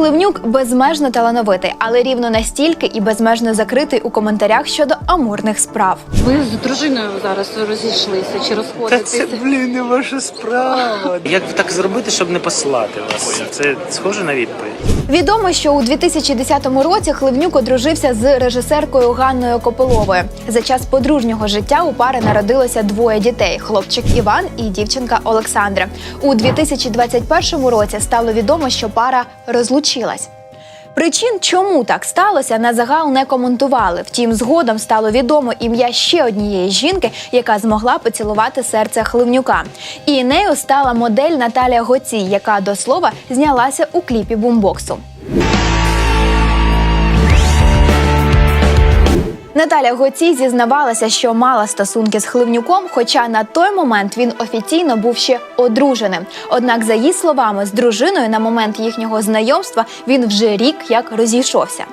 Ливнюк безмежно талановитий, але рівно настільки і безмежно закритий у коментарях щодо амурних справ. Ви з дружиною зараз розійшлися чи Та розходитеся? це, блін, не ваша справа. Як так зробити, щоб не посилати вас? Це схоже на відповідь. Відомо, що у 2010 році Хливнюк одружився з режисеркою Ганною Копиловою. За час подружнього життя у пари народилося двоє дітей: хлопчик Іван і дівчинка Олександра. У 2021 році стало відомо, що пара розлучилась. Причин, чому так сталося, на загал не коментували. Втім, згодом стало відомо ім'я ще однієї жінки, яка змогла поцілувати серце Хливнюка. І нею стала модель Наталія Гоцій, яка до слова знялася у кліпі бумбоксу. Наталя Гоцій зізнавалася, що мала стосунки з Хливнюком, хоча на той момент він офіційно був ще одруженим. Однак, за її словами, з дружиною на момент їхнього знайомства він вже рік як розійшовся.